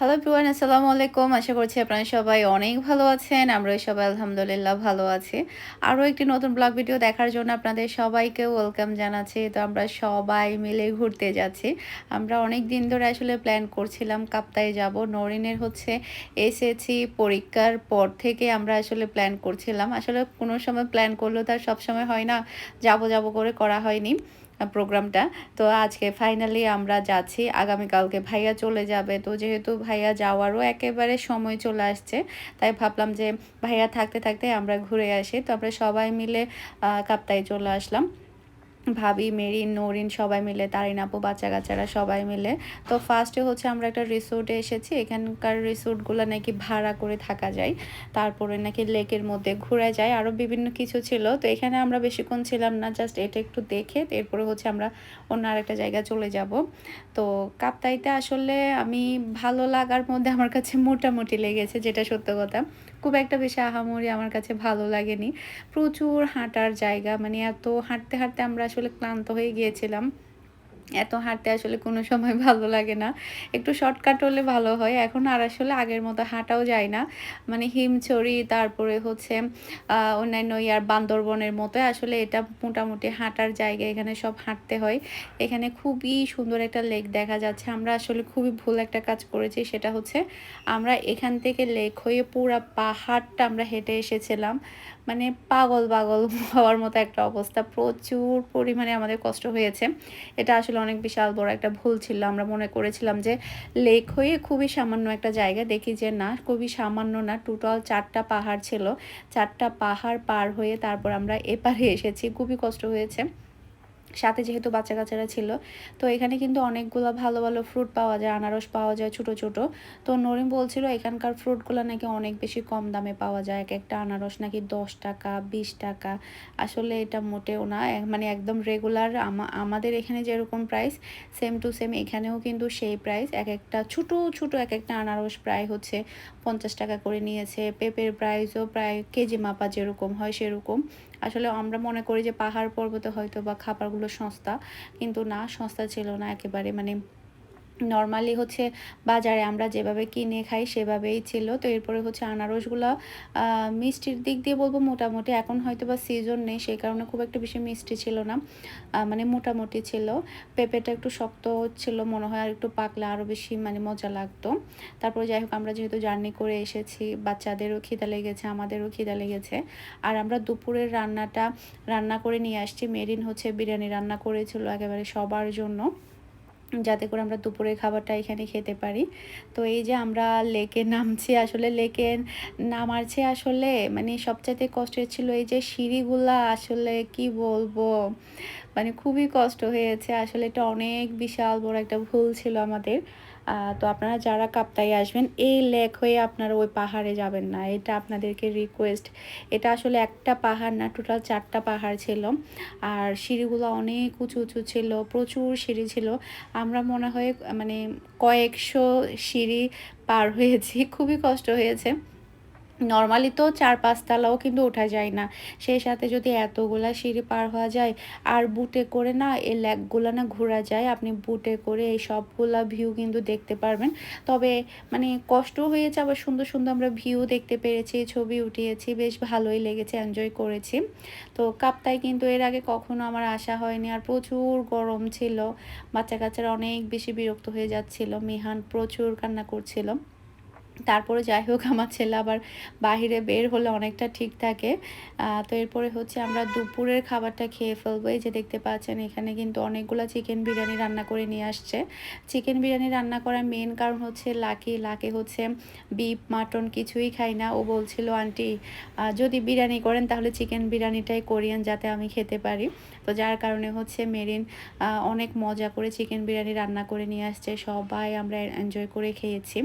Hello everyone আসসালামু আলাইকুম আশা করছি আপনারা সবাই অনেক ভালো আছেন। আমরা সবাই আলহামদুলিল্লাহ ভালো আছি। আরও একটি নতুন ব্লগ ভিডিও দেখার জন্য আপনাদের সবাইকে ওয়েলকাম জানাচ্ছি। তো আমরা সবাই মিলে ঘুরতে যাচ্ছি। আমরা অনেক দিন ধরে আসলে প্ল্যান করছিলাম কাপ্তায় যাব। নরিনের হচ্ছে এসেছি পরীক্ষার পর থেকে আমরা আসলে প্ল্যান করছিলাম। আসলে কোনো সময় প্ল্যান করলেও তার সব সময় হয় না, যাব যাব করে করা হয়নি। প্রোগ্রামটা তো আজকে ফাইনালি আমরা যাচ্ছি। আগামীকালকে ভাইয়া চলে যাবে। তো যেহেতু ভাইয়া যাওয়ারও একেবারে সময় চলে আসছে, তাই ভাবলাম যে ভাইয়া থাকতে থাকতে আমরা ঘুরে আসি। তো আমরা সবাই মিলে কাপ্তায় চলে আসলাম। ভাবি, মেরিন, নরিন সবাই মিলে, তারিন আপু, বাচ্চা কাচ্চারা সবাই মিলে। তো ফার্স্টে হচ্ছে আমরা একটা রিসোর্টে এসেছি। এখানকার রিসোর্টগুলো নাকি ভাড়া করে থাকা যায়। তারপরে নাকি লেকের মধ্যে ঘোরা যায়। আরও বিভিন্ন কিছু ছিল। তো এখানে আমরা বেশিক্ষণ ছিলাম না জাস্ট এটা একটু দেখে এরপরে হচ্ছে আমরা অন্য আরেকটা জায়গায় চলে যাব। তো কাপ্তাইতে আসলে আমি ভালো লাগার মধ্যে আমার কাছে মোটামুটি লেগেছে, যেটা সত্য কথা। খুব একটা বেশি আহামরি আমার কাছে ভালো লাগেনি। প্রচুর হাঁটার জায়গা মানে এত হাঁটতে হাঁটতে আমরা আসলে ক্লান্ত হয়ে গিয়েছিলাম। এত হাঁটতে আসলে কোনো সময় ভালো লাগে না। একটু শর্টকাট হলে ভালো হয়। এখন আর আসলে আগের মতো হাঁটাও যায় না। মানে হিমছড়ি, তারপরে হচ্ছে অন্যান্য ইয়ার বান্দরবনের মতো আসলে এটা মোটামুটি হাঁটার জায়গা। এখানে সব হাঁটতে হয়। এখানে খুবই সুন্দর একটা লেক দেখা যাচ্ছে। আমরা আসলে খুবই ভুল একটা কাজ করেছি। সেটা হচ্ছে, আমরা এখান থেকে লেক হয়ে পুরো পাহাড়টা আমরা হেঁটে এসেছিলাম। মানে পাগল পাগল হওয়ার মতো একটা অবস্থা। প্রচুর পরিমাণে আমাদের কষ্ট হয়েছে। এটা আসলে অনেক বিশাল বড় একটা ভুল ছিল। আমরা মনে করেছিলাম যে লেক হয়ে খুবই সামান্য একটা জায়গা। দেখি যে না, খুবই সামান্য না টোটাল চারটা পাহাড় ছিল। চারটা পাহাড় পার হয়ে তারপর আমরা এপারে এসেছি। খুবই কষ্ট হয়েছে। সাথে যেহেতু বাচ্চা কাচ্চারা ছিল, তো এখানে কিন্তু অনেকগুলো ভালো ভালো ফ্রুট পাওয়া যায়, আনারস পাওয়া যায়, ছোট ছোট। তো নরিম বলছিল এখানকার ফ্রুটগুলো নাকি অনেক বেশি কম দামে পাওয়া যায়। এক একটা আনারস নাকি দশ টাকা, বিশ টাকা। আসলে এটা মোটেও না। মানে একদম রেগুলার আমাদের এখানে যেরকম প্রাইস সেম টু সেম এখানেও কিন্তু সেই প্রাইস এক একটা ছোটো ছোটো এক একটা আনারস প্রায় হচ্ছে পঞ্চাশ টাকা করে নিয়েছে। পেঁপের প্রাইসও প্রায় কেজি মাপা যেরকম হয় সেরকম। আসলে আমরা মনে করি যে পাহাড় পর্বতে হয়তো বা খাবারগুলো সস্তা, কিন্তু না, সস্তা ছিল না একেবারে। মানে নর্মালি হচ্ছে বাজারে আমরা যেভাবে কিনে খাই সেভাবেই ছিল। তো এরপরে হচ্ছে আনারসগুলো মিষ্টির দিক দিয়ে বলব মোটামুটি এখন হয়তো বা সিজন নেই, সেই কারণে খুব একটা বেশি মিষ্টি ছিল না। মানে মোটামুটি ছিল। পেঁপেটা একটু শক্ত ছিল, মনে হয় আর একটু পাকলে আরও বেশি মানে মজা লাগতো। তারপরে যাই হোক, আমরা যেহেতু জার্নি করে এসেছি, বাচ্চাদেরও খিদা লেগেছে, আমাদেরও খিদা লেগেছে। আর আমরা দুপুরের রান্নাটা, রান্না করে নিয়ে আসছি। মেরিন হচ্ছে বিরিয়ানি রান্না করেছিল একেবারে সবার জন্য। যাতে করে আমরা দুপুরের খাবারটা এখানে খেতে পারি। তো এই যে আমরা লেকে নামছি, আসলে লেকে নামারছে আসলে মানে সবচাইতে কষ্টের ছিল এই যে সিঁড়িগুলা, আসলে কি বলব? মানে খুবই কষ্ট হয়েছে, আসলে এটা অনেক বিশাল বড় একটা ভুল ছিল আমাদের। তো আপনারা যারা কাপ্তাই আসবেন, এই লেক হয়ে আপনারা ওই পাহাড়ে যাবেন না। এটা আপনাদেরকে রিকোয়েস্ট এটা আসলে একটা পাহাড় না টোটাল চারটা পাহাড় ছিল। আর সিঁড়িগুলো অনেক উঁচু উঁচু ছিল, প্রচুর সিঁড়ি ছিল। আমরা মনে হয় মানে কয়েকশো সিঁড়ি পার হয়েছি। খুবই কষ্ট হয়েছে। নর্মালি তো চার পাঁচতলাও কিন্তু ওঠা যায় না। সেই সাথে যদি এতগুলা সিঁড়ি পার হওয়া যায়, আর বুটে করে না এই ল্যাকগুলো না ঘোরা যায়, আপনি বুটে করে এই সবগুলা ভিউ কিন্তু দেখতে পারবেন। তবে মানে কষ্ট হয়েছে, আবার সুন্দর সুন্দর আমরা ভিউ দেখতে পেরেছি, ছবি উঠিয়েছি, বেশ ভালোই লেগেছে এনজয় করেছি। তো কাপ্তায় কিন্তু এর আগে কখনো আমার আশা হয়নি, আর প্রচুর গরম ছিল। বাচ্চা কাচ্চারা অনেক বেশি বিরক্ত হয়ে যাচ্ছিল। মিহান প্রচুর কান্না করছিল। তারপরে যাই হোক আমার ছেলে আবার বাহিরে বের হলে অনেকটা ঠিক থাকে। তো এরপরে হচ্ছে আমরা দুপুরের খাবারটা খেয়ে ফেলব। এই যে দেখতে পাচ্ছেন, এখানে কিন্তু অনেকগুলো চিকেন বিরিয়ানি রান্না করে নিয়ে আসছে। চিকেন বিরিয়ানি রান্না করার মেন কারণ হচ্ছে লাকি। লাকি হচ্ছে বিফ, মাটন কিছুই খাই না। ও বলছিল, আন্টি যদি বিরিয়ানি করেন তাহলে চিকেন বিরিয়ানিটাই করিয়েন যাতে আমি খেতে পারি। তো যার কারণে হচ্ছে মেরিন অনেক মজা করে চিকেন বিরিয়ানি রান্না করে নিয়ে আসছে। সবাই আমরা এনজয় করে খেয়েছি।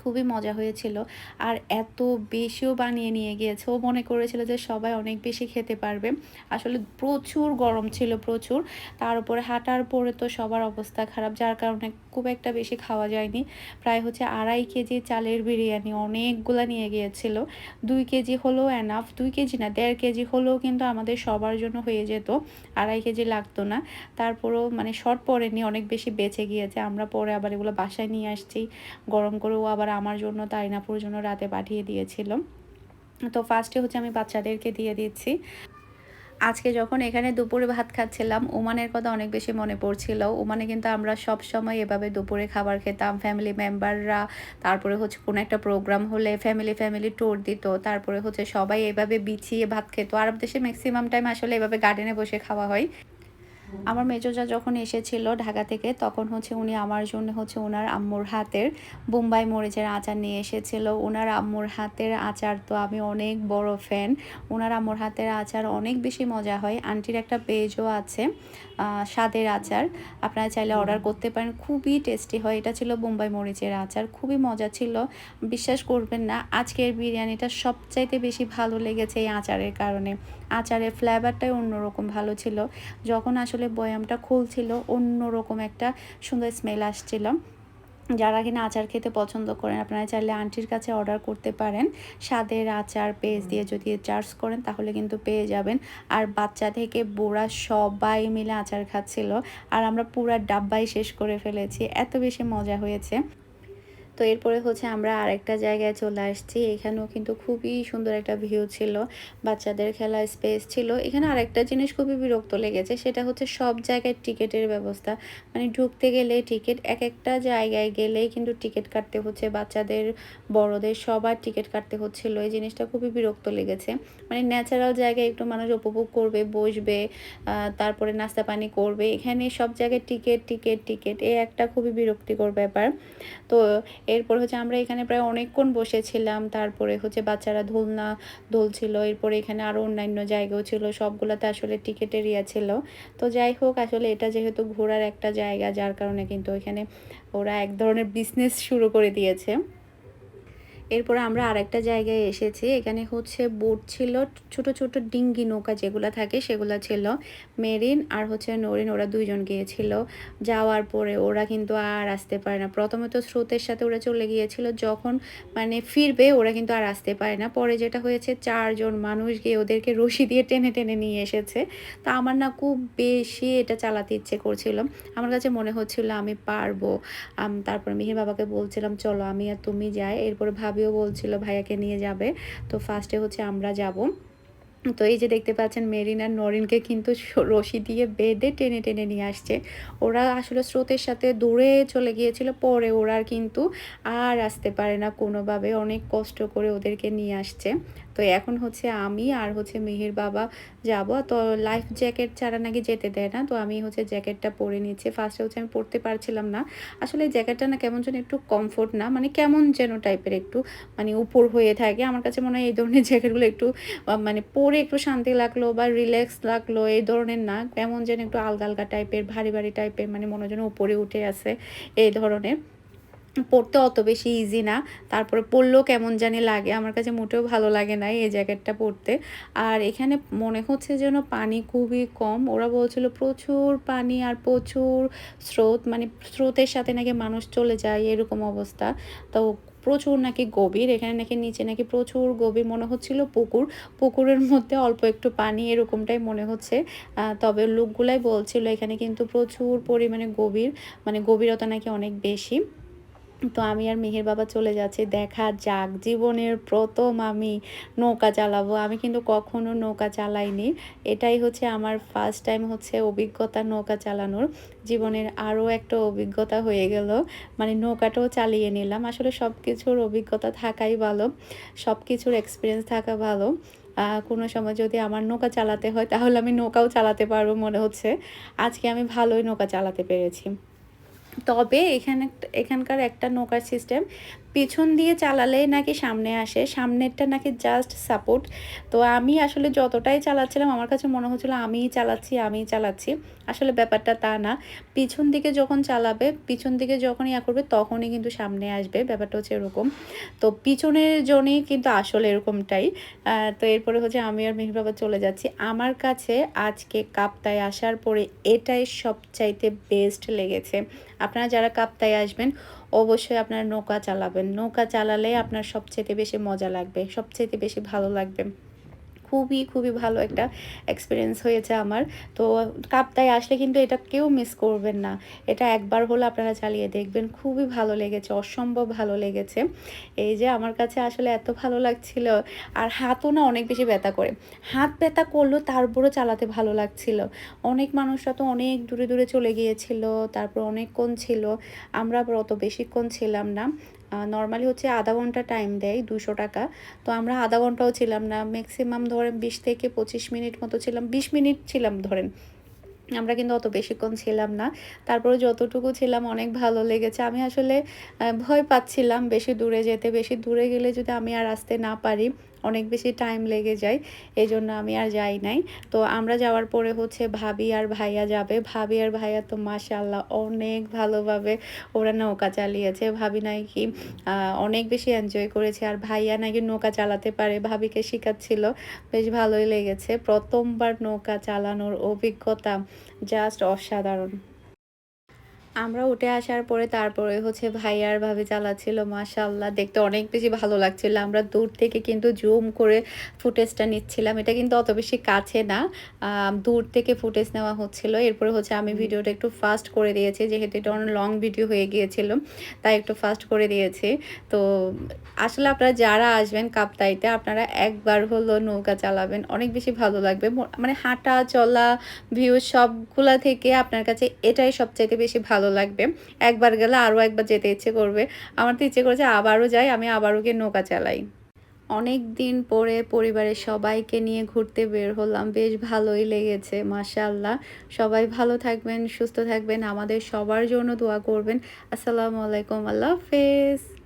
খুবই মজা হয়েছিল। আর এত বেশিও বানিয়ে নিয়ে গিয়েছে। ও মনে করেছিল যে সবাই অনেক বেশি খেতে পারবে। আসলে প্রচুর গরম ছিল, প্রচুর। তার উপরে হাঁটার পরে তো সবার অবস্থা খারাপ, যার কারণে খুব একটা বেশি খাওয়া যায়নি। প্রায় হচ্ছে আড়াই কেজি চালের বিরিয়ানি অনেকগুলো নিয়ে গিয়েছিল। দুই কেজি হলেও এনাফ দুই কেজি না, দেড় কেজি হলেও কিন্তু আমাদের সবার জন্য হয়ে যেত। আড়াই কেজি লাগতো না। তারপরেও মানে শর্ট পড়েনি অনেক বেশি বেঁচে গিয়েছে। আমরা পরে আবার এগুলো বাসায় নিয়ে আসছি। গরম করেও আবার আমার জন্য তাইনাপুর জন্য রাতে পাঠিয়ে দিয়েছিল। তো ফার্স্টে হচ্ছে আমি বাচ্চাদেরকে দিয়ে দিচ্ছি। আজকে যখন এখানে দুপুরে ভাত খাচ্ছিলাম ওমানের কথা অনেক বেশি মনে পড়ছিল। ওমানে কিন্তু আমরা সব সময় এভাবে দুপুরে খাবার খেতাম ফ্যামিলি মেম্বাররা তারপরে হচ্ছে কোনো একটা প্রোগ্রাম হলে ফ্যামিলি ফ্যামিলি ট্যুর দিত, তারপরে হচ্ছে সবাই এভাবে বিছিয়ে ভাত খেত। আরব দেশে ম্যাক্সিমাম টাইম আসলে এভাবে গার্ডেনে বসে খাওয়া হয়। আমার মেজোজা যখন এসেছিল ঢাকা থেকে তখন হচ্ছে উনি আমার জন্য হচ্ছে ওনার আম্মুর হাতের বোম্বাই মরিচের আচার নিয়ে এসেছিল। ওনার আম্মুর হাতের আচার তো আমি অনেক বড় ফ্যান ওনার আম্মুর হাতের আচার অনেক বেশি মজা হয়। আন্টির একটা পেজও আছে স্বাদের আচার। আপনারা চাইলে অর্ডার করতে পারেন। খুবই টেস্টি হয়। এটা ছিল বোম্বাই মরিচের আচার। খুবই মজা ছিল। বিশ্বাস করবেন না আজকের বিরিয়ানিটা সবচাইতে বেশি ভালো লেগেছে এই আচারের কারণে। আচারের ফ্লেভারটাই অন্যরকম ভালো ছিল। যখন আসলে বয়ামটা খুলছিল, অন্যরকম একটা সুন্দর স্মেল আসছিল। যারা কিনা আচার খেতে পছন্দ করেন, আপনারা চাইলে আন্টির কাছে অর্ডার করতে পারেন। স্বাদের আচার পেজ দিয়ে যদি চার্জ করেন, তাহলে কিন্তু পেয়ে যাবেন। আর বাচ্চা থেকে বুড়া সবাই মিলে আচার খাচ্ছিল। আর আমরা পুরা ডাব্বাই শেষ করে ফেলেছি। এত বেশি মজা হয়েছে। তো এরপরে হচ্ছে আমরা আরেকটা জায়গায় চলে আসছি। এখানেও কিন্তু খুবই সুন্দর একটা ভিউ ছিল। বাচ্চাদের খেলা স্পেস ছিল। এখানে আরেকটা জিনিস খুবই বিরক্ত লেগেছে, সেটা হচ্ছে সব জায়গায় টিকিটের ব্যবস্থা। মানে ঢুকতে গেলে টিকিট এক একটা জায়গায় গেলেই কিন্তু টিকিট কাটতে হচ্ছে। বাচ্চাদের, বড়দের সবার টিকিট কাটতে হচ্ছিল। এই জিনিসটা খুবই বিরক্ত লেগেছে। মানে ন্যাচারাল জায়গায় একটু মানুষ উপভোগ করবে, বসবে তারপরে নাস্তা পানি করবে। এখানে সব জায়গায় টিকিট টিকিট টিকিট, এ একটা খুবই বিরক্তিকর ব্যাপার। তো এরপর হচ্ছে আমরা এখানে প্রায় অনেকক্ষণ বসেছিলাম, তারপরে হচ্ছে বাচ্চারা দোলনা দোলছিল এরপরে এখানে আরও অন্যান্য জায়গাও ছিল, সবগুলোতে আসলে টিকিটের ইয়া ছিল। তো যাই হোক, আসলে এটা যেহেতু ঘোরার একটা জায়গা, যার কারণে কিন্তু এখানে ওরা এক ধরনের বিজনেস শুরু করে দিয়েছে। এরপরে আমরা আরেকটা জায়গায় এসেছি। এখানে হচ্ছে বোট ছিল, ছোট ছোট ডিঙ্গি নৌকা যেগুলো থাকে সেগুলো ছিল। মেরিন আর হচ্ছে নরিন, ওরা দুইজন গিয়েছিল। যাওয়ার পরে ওরা কিন্তু আর আসতে পারে না। প্রথমে তো স্রোতের সাথে ওরা চলে গিয়েছিল। যখন মানে ফিরবে, ওরা কিন্তু আর আসতে পারে না। পরে যেটা হয়েছে, চারজন মানুষ গিয়ে ওদেরকে রশি দিয়ে টেনে টেনে নিয়ে এসেছে। তা আমার না খুব বেশি এটা চালাতে ইচ্ছে করছিল। আমার কাছে মনে হচ্ছিল আমি পারব। তারপরে মিহির বাবাকে বলছিলাম, চলো আমি আর তুমি যাই। এরপরে ভাবি ভাবিও বলছিল, ভাইয়াকে নিয়ে যাবে। তো ফার্স্টে হচ্ছে আমরা যাব। তো এই যে দেখতে পাচ্ছেন, মেরিন আর নরিনকে কিন্তু রশি দিয়ে বেঁধে টেনে টেনে নিয়ে আসছে। ওরা আসলে স্রোতের সাথে দূরে চলে গিয়েছিল, পরে ওরা কিন্তু আর আসতে পারে না কোনোভাবে। অনেক কষ্ট করে ওদেরকে নিয়ে আসছে। তো এখন হচ্ছে আমি আর হচ্ছে মেহের বাবা যাব। তো লাইফ জ্যাকেট ছাড়া নাকি যেতে দেয় না। তো আমি হচ্ছে জ্যাকেটটা পরে নিচ্ছি। ফার্স্টে হচ্ছে আমি পরতে পারছিলাম না। আসলে জ্যাকেটটা না কেমন যেন একটু কমফোর্ট না। মানে কেমন যেন টাইপের একটু মানে উপর হয়ে থাকে। আমার কাছে মনে হয় এই ধরনের জ্যাকেটগুলো একটু মানে পরে একটু শান্তি লাগল বা রিল্যাক্স লাগল, এই ধরনের না। কেমন যেন একটু আলগা আলগা টাইপের ভারী ভারী টাইপের মানে মনে যেন উপরে উঠে আছে এই ধরনের। পড়তে অত বেশি ইজি না। তারপরে পড়লেও কেমন জানি লাগে। আমার কাছে মোটেও ভালো লাগে না এই জ্যাকেটটা পরতে আর এখানে মনে হচ্ছে যেন পানি খুবই কম। ওরা বলছিল প্রচুর পানি আর প্রচুর স্রোত। মানে স্রোতের সাথে নাকি মানুষ চলে যায়, এরকম অবস্থা। তো প্রচুর নাকি গভীর। এখানে নাকি নিচে নাকি প্রচুর গভীর মনে হচ্ছিল পুকুর। পুকুরের মধ্যে অল্প একটু পানি এরকমটাই মনে হচ্ছে। তবে লোকগুলাই বলছিল এখানে কিন্তু প্রচুর পরিমাণে গভীর। মানে গভীরতা নাকি অনেক বেশি। তো আমি আর মেহের বাবা চলে যাচ্ছি। দেখা যাক, জীবনের প্রথম আমি নৌকা চালাবো। আমি কিন্তু কখনো নৌকা চালাইনি। এটাই হচ্ছে আমার ফার্স্ট টাইম হচ্ছে অভিজ্ঞতা নৌকা চালানোর। জীবনের আরও একটা অভিজ্ঞতা হয়ে গেল। মানে নৌকাটাও চালিয়ে নিলাম। আসলে সব কিছুর অভিজ্ঞতা থাকাই ভালো। সব কিছুর এক্সপিরিয়েন্স থাকা ভালো। কোনো সময় যদি আমার নৌকা চালাতে হয়, তাহলে আমি নৌকাও চালাতে পারব মনে হচ্ছে। আজকে আমি ভালোই নৌকা চালাতে পেরেছি। তবে এখানে এখানকার একটা নৌকার সিস্টেম পেছন দিয়ে চালালে নাকি সামনে আসে, সামনেরটা নাকি জাস্ট সাপোর্ট তো আমি আসলে যতটাই চালাচ্ছিলাম, আমার কাছে মনে হচ্ছিল আমিই চালাচ্ছি আমিই চালাচ্ছি। আসলে ব্যাপারটা তা না। পিছন দিকে যখন চালাবে, পিছন দিকে যখন ইয়া করবে, তখনই কিন্তু সামনে আসবে। ব্যাপারটা হচ্ছে এরকম। তো পিছনের জন্যই কিন্তু আসলে এরকমটাই। তো এরপরে হচ্ছে আমি আর মেহর বাবা চলে যাচ্ছি। আমার কাছে আজকে কাপ্তায় আসার পরে এটাই সবচাইতে বেস্ট লেগেছে। আপনারা যারা কাপ্তায় আসবেন অবশ্যই আপনার নৌকা চালাবেন। নৌকা চালালে আপনার সবচেয়ে বেশি মজা লাগবে সবচেয়ে বেশি ভালো লাগবে। খুবই খুবই ভালো একটা এক্সপিরিয়েন্স হয়েছে আমার। তো কাপ্তায় আসলে কিন্তু এটা কেউ মিস করবেন না। এটা একবার হলে আপনারা চালিয়ে দেখবেন। খুবই ভালো লেগেছে, অসম্ভব ভালো লেগেছে। এই যে আমার কাছে আসলে এত ভালো লাগছিল। আর হাতও না অনেক বেশি ব্যথা করে। হাত ব্যথা করলেও তারপরও চালাতে ভালো লাগছিল। অনেক মানুষরা তো অনেক দূরে দূরে চলে গিয়েছিল, তারপর অনেকক্ষণ ছিল। আমরা অত বেশিক্ষণ ছিলাম না। নর্মালি হচ্ছে আধা ঘণ্টা টাইম দেয়, দুশো টাকা। তো আমরা আধা ঘন্টাও ছিলাম না ম্যাক্সিমাম ধরেন বিশ থেকে পঁচিশ মিনিট মতো ছিলাম, বিশ মিনিট ছিলাম ধরেন। আমরা কিন্তু অত বেশিক্ষণ ছিলাম না। তারপরে যতটুকু ছিলাম অনেক ভালো লেগেছে। আমি আসলে ভয় পাচ্ছিলাম বেশি দূরে যেতে। বেশি দূরে গেলে যদি আমি আর আসতে না পারি অনেক বেশি টাইম লেগে যায় এই জন্য আমি আর যাই নাই। তো আমরা যাওয়ার পরে হচ্ছে ভাবি আর ভাইয়া যাবে। ভাবি আর ভাইয়া তো মাশাল্লাহ অনেক ভালোভাবে ওরা নৌকা চালিয়েছে। ভাবি নাকি অনেক বেশি এনজয় করেছে আর ভাইয়া নাকি নৌকা চালাতে পারে। ভাবিকে শেখাচ্ছিল, বেশ ভালোই লেগেছে। প্রথমবার নৌকা চালানোর অভিজ্ঞতা জাস্ট অসাধারণ। আমরা উঠে আসার পরে তারপরে হচ্ছে ভাইয়ার ভাবে চালাচ্ছিল মাশাল্লাহ দেখতে অনেক বেশি ভালো লাগছিল। আমরা দূর থেকে কিন্তু জুম করে ফুটেজটা নিচ্ছিলাম। এটা কিন্তু অত বেশি কাছে না দূর থেকে ফুটেজ নেওয়া হচ্ছিল। এরপরে হচ্ছে আমি ভিডিওটা একটু ফাস্ট করে দিয়েছি যেহেতু এটা অনেক লং ভিডিও হয়ে গিয়েছিল তাই একটু ফাস্ট করে দিয়েছি। তো আসলে আপনারা যারা আসবেন কাপ্তাইতে আপনারা একবার হলো নৌকা চালাবেন অনেক বেশি ভালো লাগবে। মানে হাঁটা চলা ভিউ সবগুলা থেকে আপনার কাছে এটাই সবচাইতে বেশি ভালো লাগবে। একবার গেলে আরও একবার যেতে ইচ্ছে করবে। আমার তো ইচ্ছে করেছে আবারও যাই, আমি আবারও গিয়ে নৌকা চালাই। অনেক দিন পরে পরিবারের সবাইকে নিয়ে ঘুরতে বের হলাম। বেশ ভালোই লেগেছে মাশাল্লাহ সবাই ভালো থাকবেন, সুস্থ থাকবেন। আমাদের সবার জন্য দোয়া করবেন। আসসালামু আলাইকুম, আল্লাহ হাফেজ।